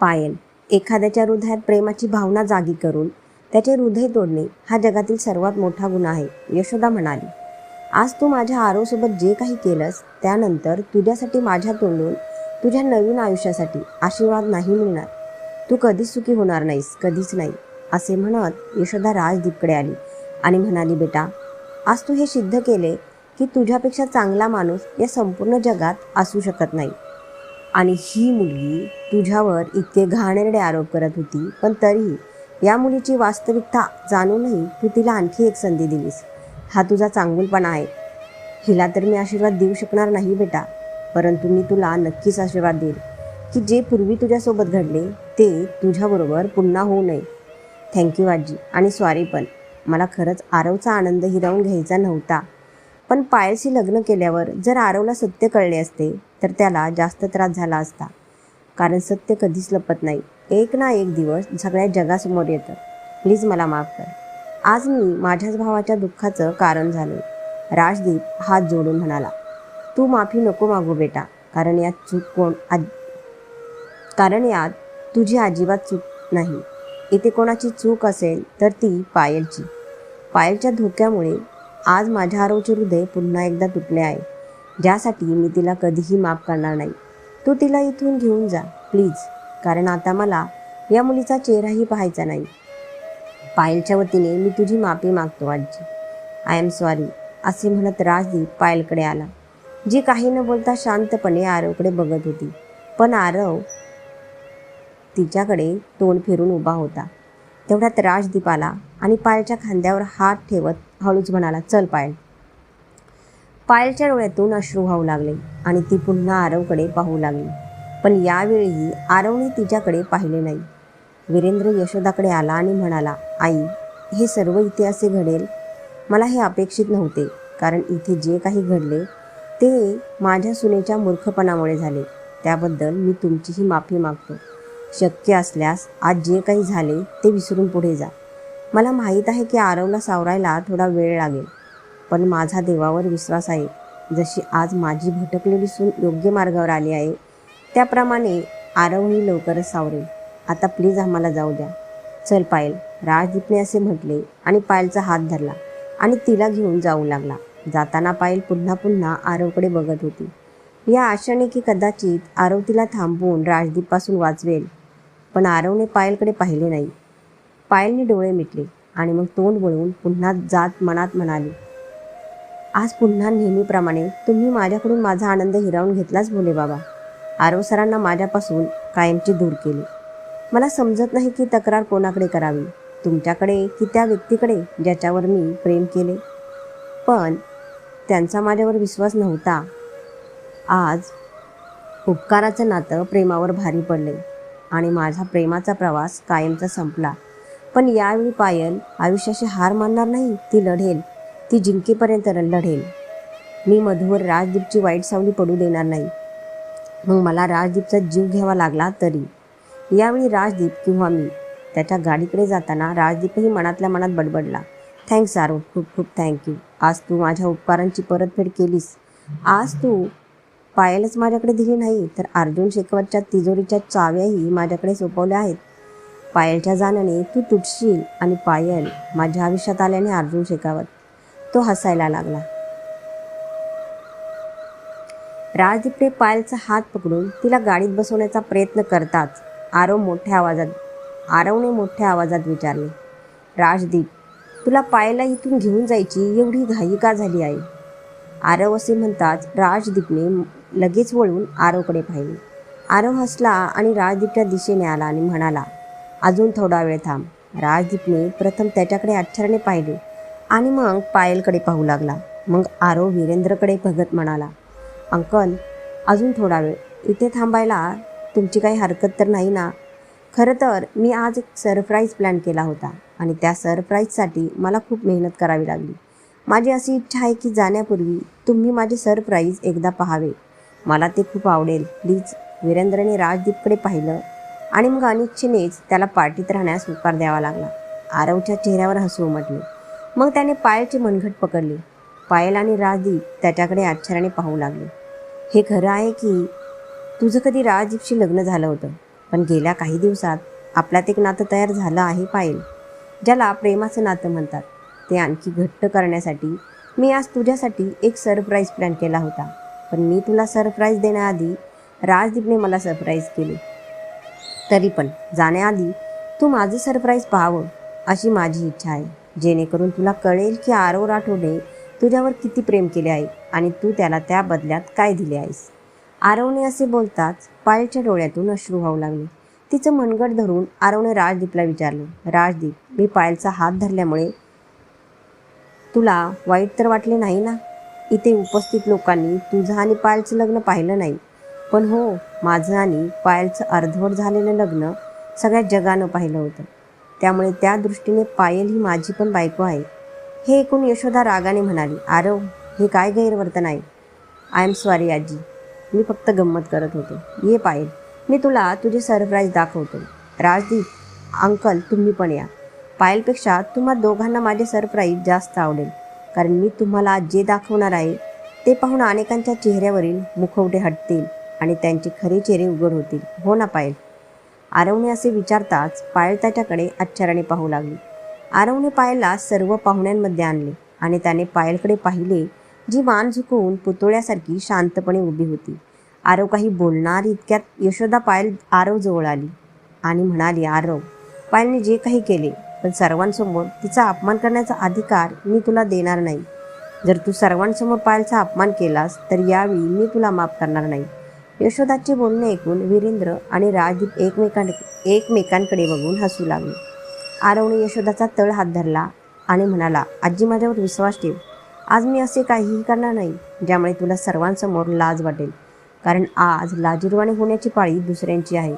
पायल. एखाद्याच्या हृदयात प्रेमाची भावना जागी करून त्याचे हृदय तोडणे हा जगातील सर्वात मोठा गुन्हा आहे यशोदा म्हणाली. आज तू माझ्या आरोसोबत जे काही केलंस त्यानंतर तुझ्यासाठी माझ्या तोंडून तुझ्या नवीन आयुष्यासाठी आशीर्वाद नाही मिळणार. तू कधीच सुखी होणार नाहीस कधीच नाही असे म्हणत यशोदा राजदीपकडे आली आणि म्हणाली बेटा आज तू हे सिद्ध केले की तुझ्यापेक्षा चांगला माणूस या संपूर्ण जगात असू शकत नाही. आणि ही मुलगी तुझ्यावर इतके घाणेरडे आरोप करत होती पण तरीही या मुलीची वास्तविकता जाणूनही तू तिला आणखी एक संधी दिलीस. हा तुझा चांगुलपणा आहे. हिला तर मी आशीर्वाद देऊ शकणार नाही बेटा परंतु मी तुला नक्कीच आशीर्वाद देईल की जे पूर्वी तुझ्यासोबत घडले ते तुझ्याबरोबर पुन्हा होऊ नये. थँक्यू आजी आणि सॉरी पण मला खरंच आरवचा आनंद हिरावून घ्यायचा नव्हता. पण पायलशी लग्न केल्यावर जर आरवला सत्य कळले असते तर त्याला जास्त त्रास झाला असता. कारण सत्य कधीच लपत नाही. एक ना एक दिवस सगळ्या जगासमोर येतं. प्लीज मला माफ कर. आज मी माझ्याच भावाच्या दुःखाचं कारण झालो राजदीप हात जोडून म्हणाला तू माफी नको मागू बेटा. कारण यात चूक कोण आज कारण यात तुझी अजिबात चूक नाही. इथे कोणाची चूक असेल तर ती पायलची. पायलच्या धोक्यामुळे आज माझ्या आरोचे हृदय पुन्हा एकदा तुटले आहे. ज्यासाठी मी तिला कधीही माफ करणार नाही. तू तिला इथून घेऊन जा प्लीज. कारण आता मला या मुलीचा चेहराही पाहायचा नाही. पायलच्या वतीने मी तुझी माफी मागतो आजी. आय एम सॉरी असे म्हणत राजदीप पायलकडे आला. जी काही न बोलता शांतपणे आरवकडे बघत होती. पण आरव तिच्याकडे तोंड फिरून उभा होता. तेवढ्यात राजदीप आला आणि पायलच्या खांद्यावर हात ठेवत हळूच म्हणाला चल पायल. पायलच्या डोळ्यातून अश्रू वाहू लागले आणि ती पुन्हा आरवकडे पाहू लागली. पण यावेळीही आरवने तिच्याकडे पाहिले नाही. वीरेंद्र यशोदाकडे आला आणि म्हणाला आई हे सर्व इथे असे घडेल? मला हे अपेक्षित नव्हते कारण इथे जे काही घडले ते माझ्या सुनेच्या मूर्खपणामुळे झाले. त्याबद्दल मी तुमचीही माफी मागतो. शक्य असल्यास आज जे काही झाले ते विसरून पुढे जा. मला माहीत आहे की आरवला सावरायला थोडा वेळ लागेल पण माझा देवावर विश्वास आहे. जशी आज माझी भटकलेली सून योग्य मार्गावर आली आहे त्याप्रमाणे आरवही लवकरच सावरेल. आता प्लीज आम्हाला जाऊ द्या. चल पायल राजदीपने असे म्हटले आणि पायलचा हात धरला आणि तिला घेऊन जाऊ लागला. जाताना पायल पुन्हा पुन्हा आरवकडे बघत होती. या आशाने की कदाचित आरव तिला थांबवून राजदीपपासून वाचवेल पण आरवने पायलकडे पाहिले नाही. पायलने डोळे मिटले आणि मग तोंड वळवून पुन्हा जात मनात म्हणाली आज पुन्हा नेहमीप्रमाणे तुम्ही माझ्याकडून माझा आनंद हिरावून घेतलाच भोले बाबा. आरव सरांना माझ्यापासून कायमची दूर केली. मला समजत नाही की तक्रार कोणाकडे करावी तुमच्याकडे की त्या व्यक्तीकडे ज्याच्यावर मी प्रेम केले. पण त्यांचा माझ्यावर विश्वास नव्हता. आज उपकाराचं नातं प्रेमावर भारी पडले आणि माझा प्रेमाचा प्रवास कायमचा संपला. पण यावेळी पायल आयुष्याशी हार मानणार नाही ती लढेल. ती जिंकेपर्यंत लढेल. मी मधुवर राजदीपची वाईट सावली पडू देणार नाही. मग मला राजदीपचा जीव घ्यावा लागला तरी. यावेळी राजदीप किंवा मी त्याच्या गाडीकडे जाताना राजदीपही मनातल्या मनात बडबडला. थँक्स आरो खूप खूप थँक्यू आज तू माझ्या उपकारांची परतफेड केलीस. आज तू पायलच माझ्याकडे दिली नाही तर अर्जुन शेखवतच्या तिजोरीच्या चाव्याही माझ्याकडे सोपवल्या आहेत. पायलच्या जाण्याने तू तुटशील आणि पायल माझ्या आयुष्यात आल्याने अर्जुन शेकावत. तो हसायला लागला. राजदीपने पायलचा हात पकडून तिला गाडीत बसवण्याचा प्रयत्न करताच आरव मोठ्या आवाजात आरवने मोठ्या आवाजात विचारले राजदीप तुला पायला इथून घेऊन जायची एवढी घाई का झाली आहे आरव असे म्हणताच राजदीपने लगेच वळून आरवकडे पाहिले. आरव हसला आणि राजदीपच्या दिशेने आला आणि म्हणाला अजून थोडा वेळ थांब. राजदीपने प्रथम त्याच्याकडे आश्चर्याने पाहिले आणि मग पायलकडे पाहू लागला. मग आरो वीरेंद्रकडे भगत म्हणाला अंकल अजून थोडा वेळ. इथे थांबायला तुमची काही हरकत तर नाही ना? खरं तर मी आज एक सरप्राईज प्लॅन केला होता आणि त्या सरप्राईजसाठी मला खूप मेहनत करावी लागली. माझी अशी इच्छा आहे की जाण्यापूर्वी तुम्ही माझे सरप्राईज एकदा पाहावे. मला ते खूप आवडेल. प्लीज. वीरेंद्रने राजदीपकडे पाहिलं आणि मग अनिच्छेनेच त्याला पार्टीत राहण्यास होकार द्यावा लागला. आरवच्या चेहऱ्यावर हसू उमटले. मग त्याने पायलची मनघट पकडली. पायल आणि राजदीप त्याच्याकडे आश्चर्याने पाहू लागले. हे खरं आहे की तुझं कधी राजदीपशी लग्न झालं होतं पण गेल्या काही दिवसात आपल्यात एक नातं तयार झालं आहे पायल ज्याला प्रेमाचं नातं म्हणतात. ते आणखी घट्ट करण्यासाठी मी आज तुझ्यासाठी एक सरप्राईज प्लॅन केला होता पण मी तुला सरप्राईज देण्याआधी राजदीपने मला सरप्राईज केले. तरी पण जाण्याआधी तू माझं सरप्राईज पाहावं अशी माझी इच्छा आहे. जेणेकरून तुला कळेल की आरव राठोडे तुझ्यावर किती प्रेम केले आहे आणि तू त्याला त्या बदल्यात काय दिले आहेस. आरवने असे बोलताच पायलच्या डोळ्यातून अश्रू वाहू लागले. तिचं मनगट धरून आरवने राजदीपला विचारलं राजदीप मी पायलचा हात धरल्यामुळे तुला वाईट तर वाटले नाही ना? इथे उपस्थित लोकांनी तुझं आणि पायलचं लग्न पाहिलं नाही. पण हो माझं आणि पायलचं अर्धवट झालेलं लग्न सगळ्या जगानं पाहिलं होतं. त्यामुळे त्या दृष्टीने पायल ही माझी पण बायको आहे. हे ऐकून यशोदा रागाने म्हणाली आरव हे काय गैरवर्तन आहे? आय एम सॉरी आजी. मी फक्त गंमत करत होतो. ये पायल मी तुला तुझे सरप्राईज दाखवतो. राजदीप अंकल तुम्ही पण या. पायलपेक्षा तुम्हा दोघांना माझे सरप्राईज जास्त आवडेल. कारण मी तुम्हाला जे दाखवणार आहे ते पाहून अनेकांच्या चेहऱ्यावरील मुखवटे हटतील. आणि त्यांची खरी चेहरे उघड होतील. हो ना पायल. आरवने असे विचारताच पायल त्याच्याकडे आश्चर्याने पाहू लागली. आरवने पायलला सर्व पाहुण्यांमध्ये आणले आणि त्याने पायलकडे पाहिले जी मान झुकवून पुतळ्यासारखी शांतपणे उभी होती. आरव काही बोलणार इतक्यात यशोदा पायल आरव जवळ आली आणि म्हणाली आरव पायलने जे काही केले पण सर्वांसमोर तिचा अपमान करण्याचा अधिकार मी तुला देणार नाही. जर तू सर्वांसमोर पायलचा अपमान केलास तर यावेळी मी तुला माफ करणार नाही. यशोदाचे बोलणे ऐकून वीरेंद्र आणि राजदीप एकमेकांक एकमेकांकडे बघून हसू लागले. आरवने यशोदाचा तळ हात धरला आणि म्हणाला आजी माझ्यावर विश्वास ठेव. आज मी असे काहीही करणार नाही ज्यामुळे तुला सर्वांसमोर लाज वाटेल. कारण आज लाजीरवाणे होण्याची पाळी दुसऱ्यांची आहे.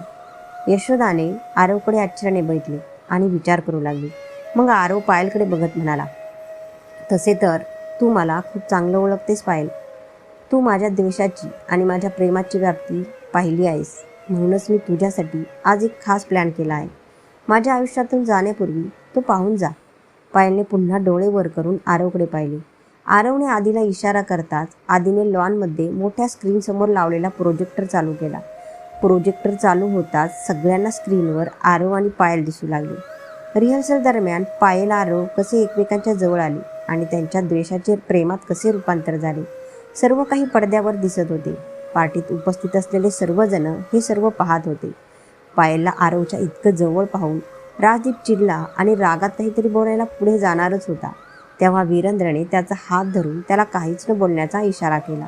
यशोदाने आरवकडे आश्चर्याने बघितले आणि विचार करू लागली. मग आरव पायलकडे बघत म्हणाला तसे तर तू मला खूप चांगलं ओळखतेस पायल. तू माझ्या द्वेषाची आणि माझ्या प्रेमाची व्याप्ती पाहिली आहेस. म्हणूनच मी तुझ्यासाठी आज एक खास प्लॅन केला आहे. माझ्या आयुष्यातून जाण्यापूर्वी तो पाहून जा. पायलने पुन्हा डोळे वर करून आरवकडे पाहिले. आरवने आधीला इशारा करताच आधीने लॉनमध्ये मोठ्या स्क्रीनसमोर लावलेला प्रोजेक्टर चालू केला. प्रोजेक्टर चालू होताच सगळ्यांना स्क्रीनवर आरव आणि पायल दिसू लागले. रिहर्सल दरम्यान पायल आरव कसे एकमेकांच्या जवळ आले आणि त्यांच्या द्वेषाचे प्रेमात कसे रूपांतर झाले? सर्व काही पडद्यावर दिसत होते. पार्टीत उपस्थित असलेले सर्वजण हे सर्व पाहत होते. पायलला आरवच्या इतकं जवळ पाहून राजदीप चिडला आणि रागात काहीतरी बोलायला पुढे जाणारच होता. तेव्हा वीरेंद्रने त्याचा हात धरून त्याला काहीच न बोलण्याचा इशारा केला.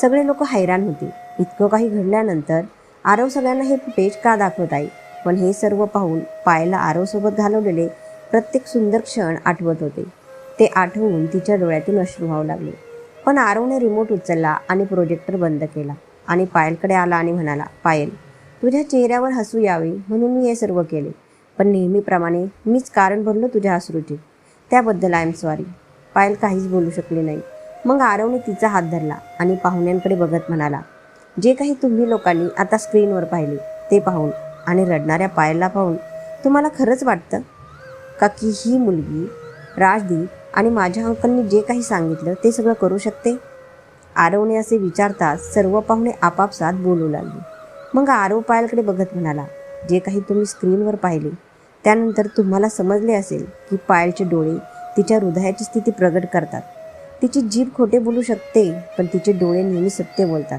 सगळे लोक हैराण होते. इतकं काही घडल्यानंतर आरव सगळ्यांना हे फुटेज का दाखवत आहे? पण हे सर्व पाहून पायला आरवसोबत घालवलेले प्रत्येक सुंदर क्षण आठवत होते. ते आठवून तिच्या डोळ्यातून अश्रू व्हावू लागले. पण आरवने रिमोट उचलला आणि प्रोजेक्टर बंद केला. आणि पायलकडे आला आणि म्हणाला पायल तुझ्या चेहऱ्यावर हसू यावे म्हणून मी हे सर्व केले. पण नेहमीप्रमाणे मीच कारण बनलो तुझ्या हसरूचे त्याबद्दल आय एम सॉरी पायल काहीच बोलू शकली नाही. मग आरवने तिचा हात धरला आणि पाहुण्यांकडे बघत म्हणाला जे काही तुम्ही लोकांनी आता स्क्रीनवर पाहिले ते पाहून आणि रडणाऱ्या पायलला पाहून तुम्हाला खरंच वाटतं? का की ही मुलगी राजदीप आणि माझ्या अंकलनी जे काही सांगितलं ते सगळं करू शकते? आरवने असे विचारताच सर्व पाहुणे आपापसात बोलू लागले. मग आरव पायलकडे बघत म्हणाला जे काही तुम्ही स्क्रीनवर पाहिले त्यानंतर तुम्हाला समजले असेल की पायलचे डोळे तिच्या हृदयाची स्थिती प्रगट करतात. तिची जीभ खोटे बोलू शकते पण तिचे डोळे नेहमी सत्य बोलतात.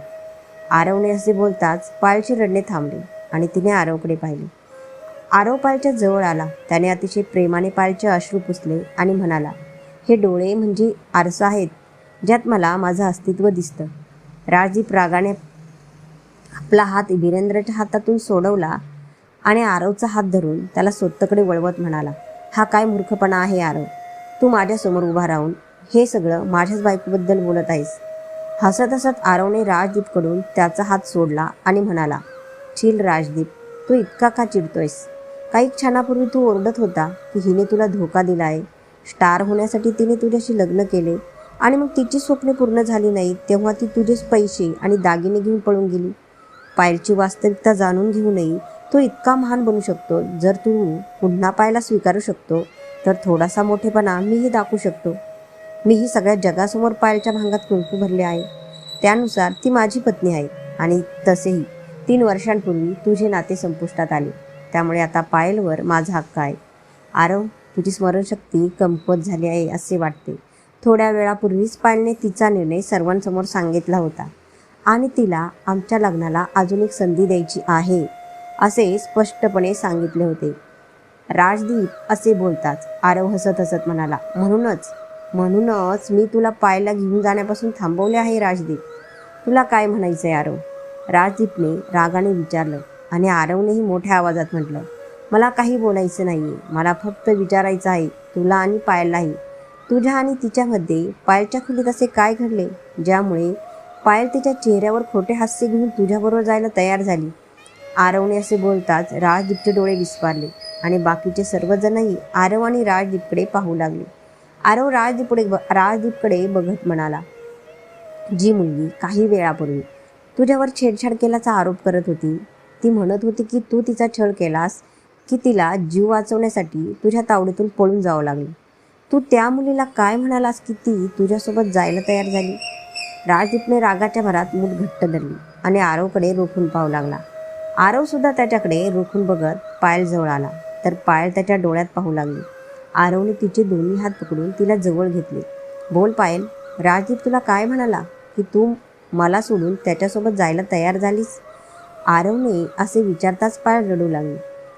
आरवने असे बोलताच पायलचे रडणे थांबले आणि तिने आरवकडे पाहिले. आरव पायलच्या जवळ आला. त्याने अतिशय प्रेमाने पायलचे अश्रू पुसले आणि म्हणाला हे डोळे म्हणजे आरसा आहेत ज्यात मला माझं अस्तित्व दिसतं. राजदीप रागाने आपला हात वीरेंद्रच्या हातातून सोडवला आणि आरवचा हात धरून त्याला स्वतःकडे वळवत म्हणाला हा काय मूर्खपणा आहे आरव? तू माझ्यासमोर उभा राहून हे सगळं माझ्याच बायकोबद्दल बोलत आहेस. हसत हसत आरवने राजदीपकडून त्याचा हात सोडला आणि म्हणाला चिल राजदीप तू इतका का चिडतोयस? काही क्षणापूर्वी तू ओरडत होता की हिने तुला धोका दिला आहे स्टार होण्यासाठी तिने तुझ्याशी लग्न केले आणि मग तिची स्वप्ने पूर्ण झाली नाहीत तेव्हा ती तुझेच पैसे आणि दागिने घेऊन पळून गेली. पायलची वास्तविकता जाणून घेऊनही तो इतका महान बनू शकतो. जर तू पुन्हा पायला स्वीकारू शकतो तर थोडासा मोठेपणा मीही दाखवू शकतो. मीही सगळ्या जगासमोर पायलच्या भांगात कुंकू भरले आहे. त्यानुसार ती माझी पत्नी आहे आणि तसेही तीन वर्षांपूर्वी तुझे नाते संपुष्टात आले. त्यामुळे आता पायलवर माझा हक्क आहे. आरव तुझी स्मरणशक्ती कमकुवत झाली आहे असे वाटते. थोड्या वेळापूर्वीच पायलने तिचा निर्णय सर्वांसमोर सांगितला होता. आणि तिला आमच्या लग्नाला अजून एक संधी द्यायची आहे असे स्पष्टपणे सांगितले होते. राजदीप असे बोलताच आरव हसत हसत म्हणाला म्हणूनच म्हणूनच मी तुला पायला घेऊन जाण्यापासून थांबवले आहे राजदीप. तुला काय म्हणायचं आहे आरव? राजदीपने रागाने विचारलं आणि आरवनेही मोठ्या आवाजात म्हटलं मला काही बोलायचं नाही आहे मला फक्त विचारायचं आहे तुला आणि पायललाही. तुझ्या आणि तिच्यामध्ये पायलच्या खोलीत असे काय घडले ज्यामुळे पायल तिच्या चेहऱ्यावर खोटे हास्य घेऊन तुझ्याबरोबर जायला तयार झाली? आरवने असे बोलताच राजदीपचे डोळे विस्पारले आणि बाकीचे सर्वजणही आरव आणि राजदीपकडे पाहू लागले. आरव राजदीपकडे ब राजदीपकडे बघत म्हणाला जी मुलगी काही वेळापूर्वी तुझ्यावर छेडछाड केल्याचा आरोप करत होती. ती म्हणत होती की तू तिचा छळ केलास की तिला जीव वाचवण्यासाठी तुझ्या तावडीतून पळून जावं लागलं. तू त्या मुलीला काय म्हणालास की ती तुझ्यासोबत जायला तयार झाली? राजदीपने रागाच्या भरात मूठ घट्ट धरली आणि आरवकडे रोखून पाहू लागला. आरव सुद्धा त्याच्याकडे रोखून बघत पायल जवळ आला तर पायल त्याच्या डोळ्यात पाहू लागली. आरवने तिचे दोन्ही हात पकडून तिला जवळ घेतले. बोल पायल राजदीप तुला काय म्हणाला की तू मला सोडून त्याच्यासोबत जायला तयार झालीस? आरवने असे विचारताच पायल रडू लागली.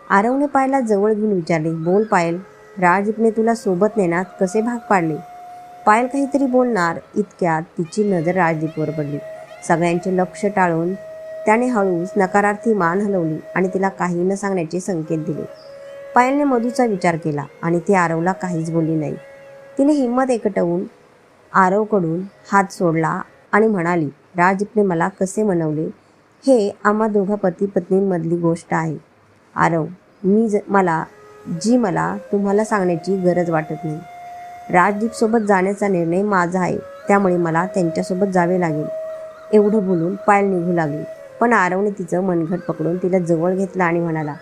आरवने पायला जवळ घेऊन विचारले बोल पायल राजदीपने तुला सोबत नेण्यात कसे भाग पाडले? पायल काहीतरी बोलणार इतक्यात तिची नजर राजदीपवर पडली. सगळ्यांचे लक्ष टाळून त्याने हळूच नकारार्थी मान हलवली आणि तिला काही न सांगण्याचे संकेत दिले. पायलने मधूचा विचार केला आणि ती आरवला काहीच बोलली नाही. तिने हिंमत एकटवून आरवकडून हात सोडला आणि म्हणाली राजदीपने मला कसे मनवले? हे आम्हा दोघा पती पत्नींमधली गोष्ट आहे. आरव मी ज मला जी मला तुम्हाला सांगण्याची गरज वाटत नाही. राजदीपसोबत जाण्याचा निर्णय माझा आहे त्यामुळे मला त्यांच्यासोबत जावे लागेल. एवढं बोलून पायल निघू लागली. पण आरवने तिचं मनघट पकडून तिला जवळ घेतलं आणि म्हणाला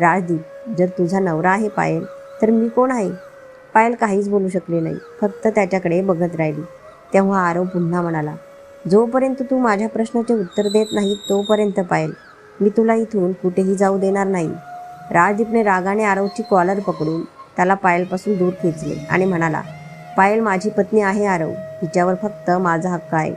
राजदीप जर तुझा नवरा आहे पायल तर मी कोण आहे? पायल काहीच बोलू शकले नाही फक्त त्याच्याकडे बघत राहिली. तेव्हा आरव पुन्हा म्हणाला जोपर्यंत तू माझ्या प्रश्नाचे उत्तर देत नाही तोपर्यंत पायल मी तुला इथून कुठेही जाऊ देणार नाही. राजदीपने रागाने आरवची कॉलर पकडून त्याला पायलपासून दूर खेचले आणि म्हणाला पायल माझी पत्नी आहे आरव. हिच्यावर फक्त माझा हक्क आहे.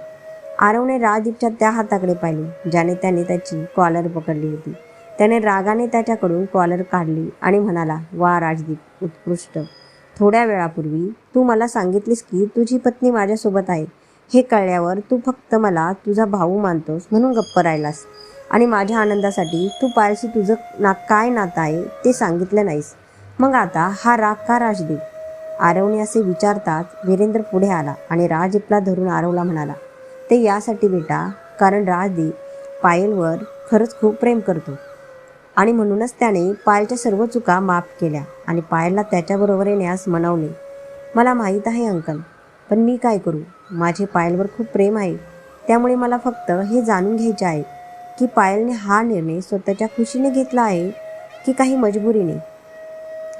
आरवने राजदीपच्या त्या हाताकडे पाहिले ज्याने त्याने त्याची कॉलर पकडली होती. त्याने रागाने त्याच्याकडून कॉलर काढली आणि म्हणाला वा राजदीप उत्कृष्ट. थोड्या वेळापूर्वी तू मला सांगितलीस की तुझी पत्नी माझ्यासोबत आहे. हे कळल्यावर तू फक्त मला तुझा भाऊ मानतोस म्हणून गप्प राहिलास. आणि माझ्या आनंदासाठी तू पायलशी तुझं ना काय नातं आहे ते सांगितलं नाहीस. मग आता हा राग का राजदीप आरवने असे विचारताच वीरेंद्र पुढे आला आणि राजदीपला धरून आरवला म्हणाला ते यासाठी बेटा कारण राजदीप पायलवर खरंच खूप प्रेम करतो. आणि म्हणूनच त्याने पायलच्या सर्व चुका माफ केल्या आणि पायलला त्याच्याबरोबर येण्यास मनवले. मला माहीत आहे अंकल पण मी काय करू? माझे पायलवर खूप प्रेम आहे त्यामुळे मला फक्त हे जाणून घ्यायचे आहे. की पायलने हा निर्णय स्वतःच्या खुशीने घेतला आहे की काही मजबुरीने.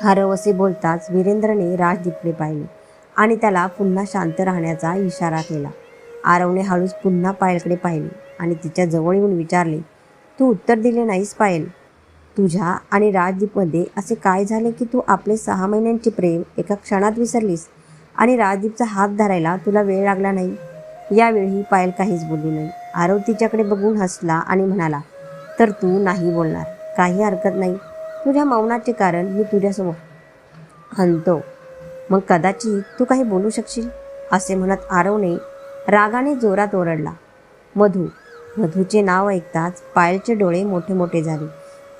हरव असे बोलताच वीरेंद्रने राजदीपने पाहिले आणि त्याला पुन्हा शांत राहण्याचा इशारा केला. आरवने हळूच पुन्हा पायलकडे पाहिले आणि तिच्या जवळ येऊन विचारले तू उत्तर दिले नाहीस पायल. तुझ्या आणि राजदीपमध्ये असे काय झाले की तू आपले सहा महिन्यांचे प्रेम एका क्षणात विसरलीस आणि राजदीपचा हात धरायला तुला वेळ लागला नाही? यावेळी पायल काहीच बोलली नाही. आरव तिच्याकडे बघून हसला आणि म्हणाला तर तू नाही बोलणार. काही हरकत नाही. तुझ्या मौनाचे कारण मी तुझ्यासमोर हनतो मग कदाचित तू काही बोलू शकशील? असे म्हणत आरवने रागाने जोरात ओरडला. मधू मधूचे नाव ऐकताच पायलचे डोळे मोठे मोठे झाले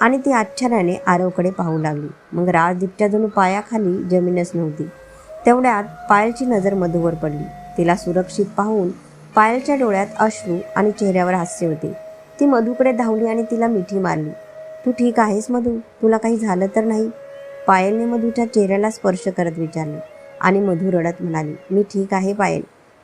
आणि ती आश्चर्याने आरवकडे पाहू लागली. मग राजदीपच्या जणू पायाखाली जमीनच नव्हती. तेवढ्यात पायलची नजर मधूवर पडली. तिला सुरक्षित पाहून पायलच्या डोळ्यात अश्रू आणि चेहऱ्यावर हास्य होते. ती मधूकडे धावली आणि तिला मिठी मारली. तू ठीक आहेस मधू? तुला काही झालं तर नाही? पायलने मधूच्या चेहऱ्याला स्पर्श करत विचारले. आणि मधू रडत म्हणाली मी ठीक आहे पायल.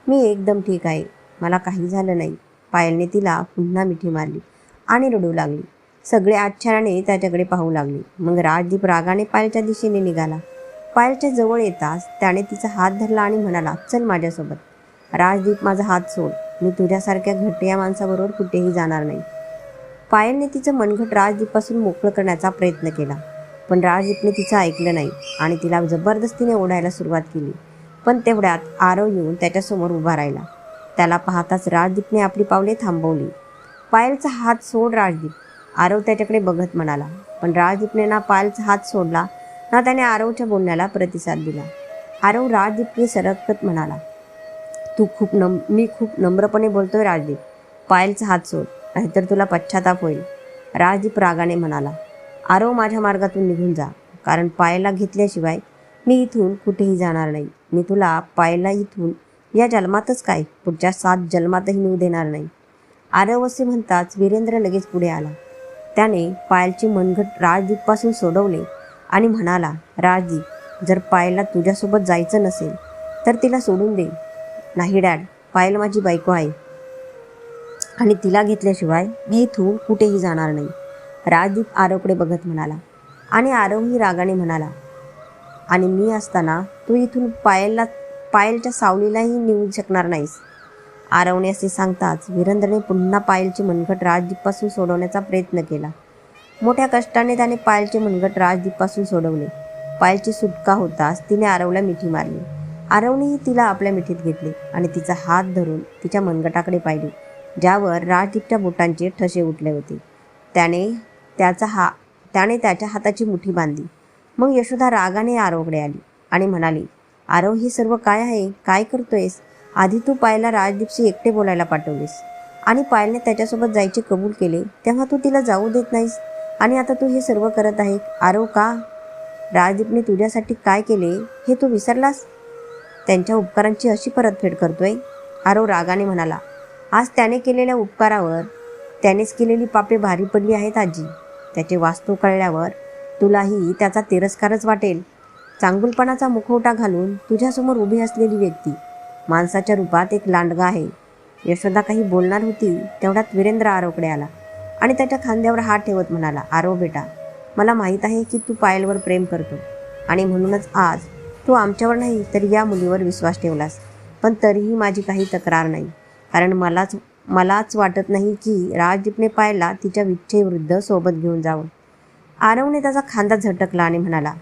मी एकदम ठीक आहे. मला काही झालं नाही. पायलने तिला पुन्हा मिठी मारली आणि रडू लागली. सगळे आश्चर्याने त्याच्याकडे पाहू लागले. मग राजदीप रागाने पायलच्या दिशेने निघाला. पायलच्या जवळ येताच त्याने तिचा हात धरला आणि म्हणाला चल माझ्यासोबत. राजदीप माझा हात सोड. मी तुझ्यासारख्या घटया माणसाबरोबर कुठेही जाणार नाही. पायलने तिचं मनघट राजदीपपासून मोकळं करण्याचा प्रयत्न केला. पण राजदीपने तिचं ऐकलं नाही आणि तिला जबरदस्तीने ओढायला सुरुवात केली. पण तेवढ्यात आरव येऊन त्याच्यासमोर उभा राहिला. त्याला पाहताच राजदीपने आपली पावले थांबवली. पायलचा हात सोड राजदीप आरव त्याच्याकडे बघत म्हणाला. पण राजदीपने ना पायलचा हात सोडला ना त्याने आरवच्या बोलण्याला प्रतिसाद दिला. आरव राजदीपने सरकत म्हणाला तू खूप नम मी खूप नम्रपणे बोलतोय राजदीप. पायलचा हात सोड नाहीतर तुला पश्चाताप होईल. राजदीप रागाने म्हणाला आरव माझ्या मार्गातून निघून जा कारण पायला घेतल्याशिवाय मी इथून कुठेही जाणार नाही. मी तुला पायला इथून या जन्मातच काय पुढच्या सात जन्मातही नेऊ देणार नाही. आरव असे म्हणताच वीरेंद्र लगेच पुढे आला. त्याने पायलचे मनगट राजदीपपासून सोडवले आणि म्हणाला राजदीप जर पायला तुझ्यासोबत जायचं नसेल तर तिला सोडून दे. नाही डॅड. पायल माझी बायको आहे. आणि तिला घेतल्याशिवाय मी इथून कुठेही जाणार नाही. राजदीप आरवकडे बघत म्हणाला. आणि आरवही रागाने म्हणाला आणि मी असताना तू इथून पायलला पायलच्या सावलीलाही नेऊ शकणार नाहीस आरवणे असे सांगताच वीरेंद्रने पुन्हा पायलचे मनगट राजदीपपासून सोडवण्याचा प्रयत्न केला. मोठ्या कष्टाने त्याने पायलचे मनगट राजदीपपासून सोडवले. पायलची सुटका होताच तिने आरवला मिठी मारली. आरवनेही तिला आपल्या मिठीत घेतले आणि तिचा हात धरून तिच्या मनगटाकडे पाहिले ज्यावर राजदीपच्या बोटांचे ठसे उठले होते. त्याने त्याचा हा त्याने त्याच्या हाताची मुठी बांधली. मग यशोदा रागाने आरवकडे आली आणि म्हणाली आरव हे सर्व काय आहे? काय करतोयस? आधी तू पायला राजदीपशी एकटे बोलायला पाठवलीस. आणि पायलने त्याच्यासोबत जायचे कबूल केले तेव्हा तू तिला जाऊ देत नाहीस. आणि आता तू हे सर्व करत आहे. आरव का? राजदीपने तुझ्यासाठी काय केले हे तू विसरलास? त्यांच्या उपकारांची अशी परतफेड करतोय. आरव रागाने म्हणाला आज त्याने केलेल्या उपकारावर त्यानेच केलेली पापे भारी पडली आहेत आजी. त्याचे वास्तू कळल्यावर तुलाही त्याचा तिरस्कारच वाटेल. चांगुलपणाचा मुखवटा घालून तुझ्यासमोर उभी असलेली व्यक्ती माणसाच्या रूपात एक लांडगा आहे. यशोदा काही बोलणार होती तेवढ्यात वीरेंद्र आरवकडे आला आणि त्याच्या खांद्यावर हात ठेवत म्हणाला आरव बेटा मला माहीत आहे की तू पायलवर प्रेम करतो आणि म्हणूनच आज तू आमच्यावर नाही तर या मुलीवर विश्वास ठेवलास. पण तरीही माझी काही तक्रार नाही. कारण मलाच मलाच वाटत नाही की राजदीपने पायला तिच्या विच्छेविरुद्ध सोबत घेऊन जावं आरवने त्याचा खांदा झटकला आणि म्हणाला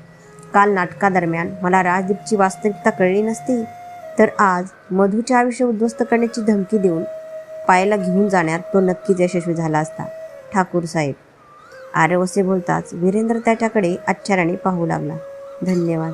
काल नाटकादरम्यान मला राजदीपची वास्तविकता कळली नसती तर आज मधूचे आयुष्य उद्ध्वस्त करण्याची धमकी देऊन पायला घेऊन जाण्यात तो नक्कीच यशस्वी झाला असता. ठाकूर साहेब. आरव असे बोलताच वीरेंद्र त्याच्याकडे आश्चर्याने पाहू लागला. धन्यवाद.